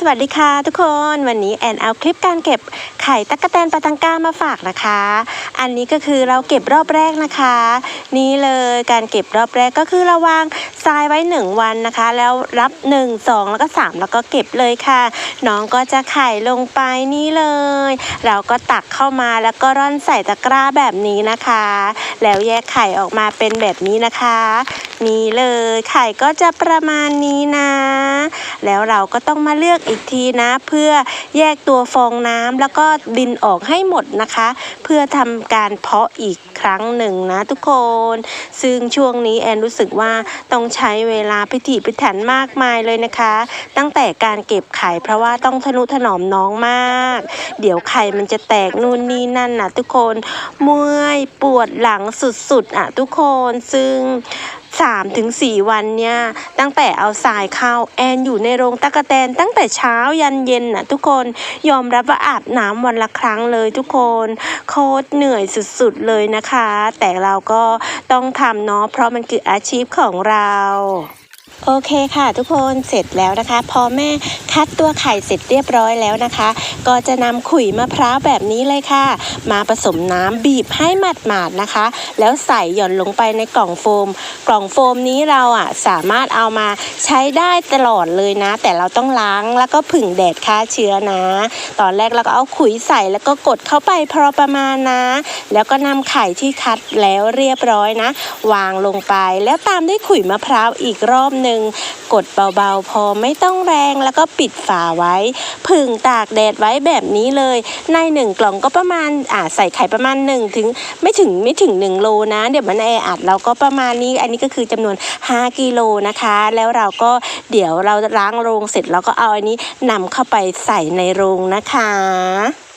สวัสดีค่ะทุกคนวันนี้แอนเอาคลิปการเก็บไข่ตั๊กแตนปาตังก้ามาฝากนะคะ อันนี้ก็คือเราเก็บรอบแรกนะคะ นี่เลยการเก็บรอบแรกก็คือเราวางทรายไว้ 1 วันนะคะ แล้วรับ 1 2 แล้วก็ 3 แล้วก็เก็บเลยค่ะ น้องก็จะไข่ลงไปนี่เลย เราก็ตักเข้ามาแล้วก็ร่อนใส่ตะกร้าแบบนี้นะคะ แล้วแยกไข่ออกมาเป็นแบบนี้นะคะ นี่เลยไข่ก็จะประมาณนี้นะ แล้วเราก็ต้องมาเลือกอีกทีนะ เพื่อแยกตัวฟองน้ำแล้วก็ดินออกให้หมดนะคะ เพื่อทำการเพาะอีกครั้งหนึ่งนะทุกคน ซึ่งช่วงนี้แอนรู้สึกว่าต้องใช้เวลาพิถีพิถันมากมายเลยนะคะ ตั้งแต่การเก็บไข่เพราะว่าต้องทนุถนอมน้องมาก เดี๋ยวไข่มันจะแตกนู่นนี่นั่นนะทุกคนเมื่อยปวดหลังสุดๆอะทุกคนซึ่ง 3ถึง4วันเนี่ย ตั้งแต่เอาสายเข้าแอนอยู่ในโรงตะกะแตนตั้งแต่เช้ายันเย็นน่ะทุกคนยอมรับว่าอาบน้ำวันละครั้งเลยทุกคน โคตรเหนื่อยสุดๆเลยนะคะ แต่เราก็ต้องทำเนาะเพราะมันคืออาชีพของเรา โอเคค่ะทุกคนเสร็จแล้วนะคะ พอแม่คัดตัวไข่เสร็จเรียบร้อยแล้วนะคะ ก็จะนำขุยมะพร้าวแบบนี้เลยค่ะ มาผสมน้ำบีบให้หมาดๆนะคะ แล้วใส่หย่อนลงไปในกล่องโฟม กล่องโฟมนี้เราอะสามารถเอามาใช้ได้ตลอดเลยนะ แต่เราต้องล้างแล้วก็ผึ่งแดดฆ่าเชื้อนะ ตอนแรกเราก็เอาขุยใส่แล้วก็กดเข้าไปพอประมาณนะ แล้วก็นำไข่ที่คัดแล้วเรียบร้อยนะ วางลงไปแล้วตามด้วยขุยมะพร้าวอีกรอบหนึง กดเบาๆ พอไม่ต้องแรงแล้วก็ปิดฝาไว้ผึ่งตากแดดไว้แบบนี้เลย ในหนึ่งกล่องก็ประมาณอ่าใส่ไข่ประมาณหนึ่งถึงไม่ถึงไม่ถึงหนึ่งโลนะ เดี๋ยวมันแออัดเราก็ประมาณนี้ อันนี้ก็คือจำนวน 5กิโลนะคะ แล้วเราก็เดี๋ยวเราล้างโรงเสร็จเราก็เอาอันนี้นำเข้าไปใส่ในโรงนะคะ